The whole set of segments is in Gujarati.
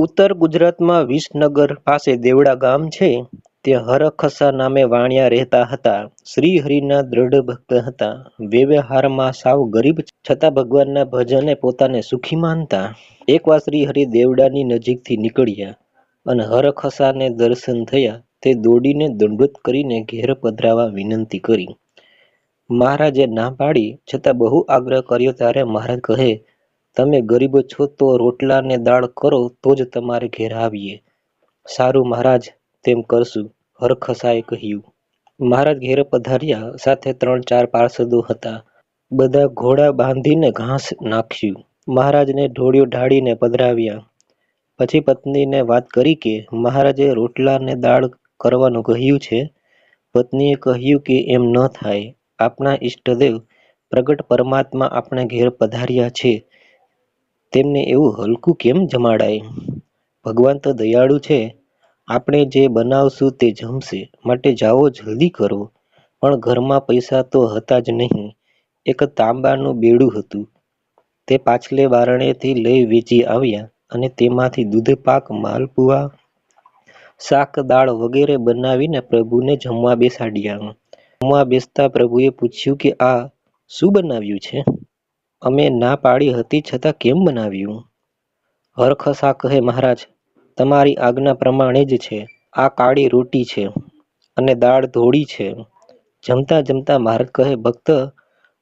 ઉત્તર ગુજરાતમાં વિસનગર પાસે દેવડા ગામ છે તે હરખસા નામે વાણિયા રહેતા હતા. શ્રીહરિના દ્રઢ ભક્ત હતા. વ્યવહારમાં સાવ ગરીબ છતાં ભગવાનના ભજને પોતાને સુખી માનતા. એકવાર શ્રીહરિ દેવડાની નજીકથી નીકળ્યા અને હરખસાને દર્શન થયા, તે દોડીને દંડવત કરીને ઘેર પધરાવા વિનંતી કરી. મહારાજે ના પાડી છતાં બહુ આગ્રહ કર્યો ત્યારે મહારાજ કહે તમે ગરીબ છો તો રોટલા ને દાળ કરો તો જ તમારે ઘેર આવીએ. સારું મહારાજ, તેમ કરશું, હરખસાએ કહ્યું. મહારાજ ઘેર પધાર્યા, સાથે ત્રણ ચાર પાર્ષદો હતા. બધા ઘોડા બાંધીને ઘાસ નાખ્યું. મહારાજને ઢોળિયો ઢાળીને પધરાવ્યા. પછી પત્નીને વાત કરી કે, મહારાજે રોટલા ને દાળ કરવાનું કહ્યું છે. પત્નીએ કહ્યું કે, એમ ન થાય આપણા ઈષ્ટદેવ પ્રગટ પરમાત્મા આપણે ઘેર પધાર્યા છે તેમને એવું હલકું કેમ જમાડાય? ભગવાન તો દયાળુ છે આપણે જે બનાવશું તે જમશે માટે જાઓ, જલ્દી કરો. પણ ઘરમાં પૈસા તો હતા જ નહીં. એક તાંબાનું બેડું હતું. તે પાછલે બારણેથી લઈ વેચી આવ્યા અને તેમાંથી દૂધપાક માલપુઆ, શાક, દાળ વગેરે બનાવીને પ્રભુને જમવા બેસાડ્યા. જમવા બેસતા પ્રભુએ પૂછ્યું કે આ શું બનાવ્યું છે? અમે ના પાડી હતી છતાં કેમ બનાવ્યું? હરખસા કહે મહારાજ, તમારી આજ્ઞા પ્રમાણે જ છે. આ કાળી રોટી છે અને દાળ ધોળી છે. જમતા જમતા મહારાજ કહે, ભક્ત,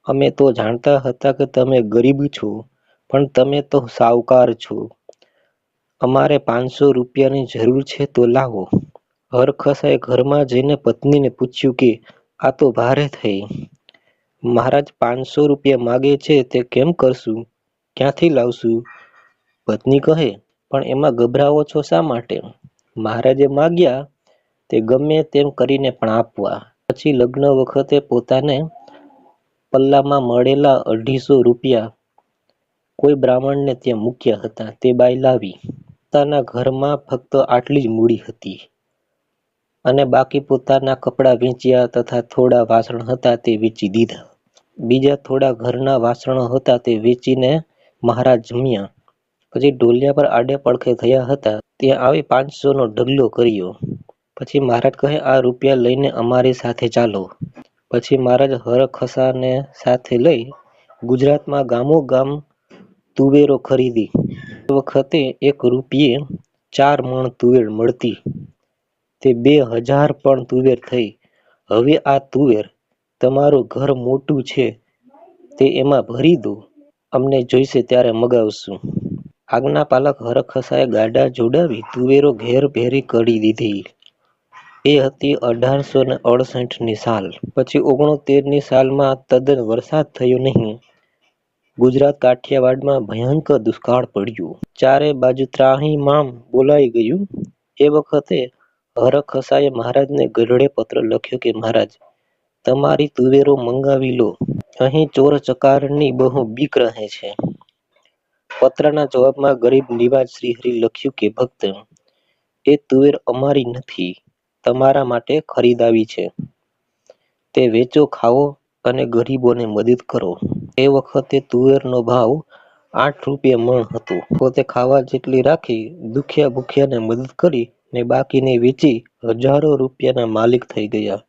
અમે તો જાણતા હતા કે તમે ગરીબ છો, પણ તમે તો સાવકાર છો. અમારે પાંચસો રૂપિયાની જરૂર છે તો લાવો. હરખસાએ ઘરમાં જઈને પત્નીને પૂછ્યું કે, આ તો ભારે થઈ. મહારાજ પાંચસો રૂપિયા માગે છે તે કેમ કરશું? ક્યાંથી લાવશું? પત્ની કહે, પણ એમાં ગભરાવો છો શા માટે? મહારાજે માગ્યા તે ગમે તેમ કરીને પણ આપવા. પછી લગ્ન વખતે પોતાને પલ્લામાં મળેલા અઢીસો રૂપિયા કોઈ બ્રાહ્મણને ત્યાં મૂક્યા હતા તે બાઈ લાવી. પોતાના ઘરમાં ફક્ત આટલી જ મૂડી હતી. અને બાકી પોતાના કપડાં વેચ્યા તથા થોડા વાસણ હતા તે વેચી દીધા. બીજા થોડા ઘરના વાસણો હતા તે વેચીને મહારાજ જમ્યા. પછી ઢોલિયા પર આડે પડખે થયા હતા ત્યાં આવી પાંચસોનો ઢગલો કર્યો. પછી મહારાજ કહે, આ રૂપિયા લઈને અમારી સાથે ચાલો. પછી મહારાજ હરખસાને સાથે લઈ ગુજરાતમાં ગામોગામ તુવેરો ખરીદી. વખતે એક રૂપિયે ચાર મણ તુવેર મળતી. તે બે હજાર પણ તુવેર થઈ. હવે આ તુવેર તમારું ઘર મોટું છે, તે એમાં ભરી દો અમને જોઈશે ત્યારે મગાવશું. આગના પાલક હરખસાએ ગાડા જોડાવી તુવેરો ઘેર ભેરી કરી દીધી. એ હતી અઢારસો ને અડસઠની સાલ. પછી ઓગણોતેરની સાલમાં તદ્દન વરસાદ થયો નહીં. ગુજરાત કાઠિયાવાડમાં ભયંકર દુષ્કાળ પડ્યું ચારે બાજુ ત્રાહિમામ બોલાઈ ગયું. એ વખતે હરખસાએ મહારાજને ગરડે પત્ર લખ્યો કે, મહારાજ, તમારી તુવેરો મંગાવી લો. અહીં ચોર ચકારની બહુ બીક રહે છે. પત્રના જવાબમાં ગરીબ નિવાજ શ્રીહરિ લખ્યું કે, ભક્ત, એ તુવેર અમારી નથી, તમારા માટે ખરીદાવી છે. તે વેચો, ખાઓ અને ગરીબોને મદદ કરો. એ વખતે તુવેરનો ભાવ આઠ રૂપિયા મણ હતો. પોતે ખાવા જેટલી રાખી, દુખ્યા ભૂખ્યાને મદદ કરી ને બાકીની વેચી હજારો રૂપિયાના માલિક થઈ ગયા.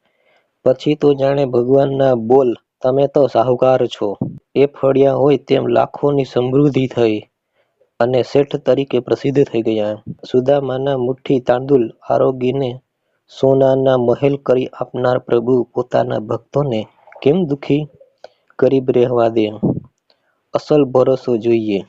પછી તો જાણે ભગવાનના બોલ તમે તો સાહુકાર છો. એ ફળિયા હોય તેમ લાખોની સમૃદ્ધિ થઈ અને શેઠ તરીકે પ્રસિદ્ધ થઈ ગયા. સુદામાના મુઠ્ઠી તાંદુલ આરોગીને સોનાના મહેલ કરી આપનાર પ્રભુ પોતાના ભક્તોને કેમ દુખી, ગરીબ રહેવા દે? અસલ ભરોસો જોઈએ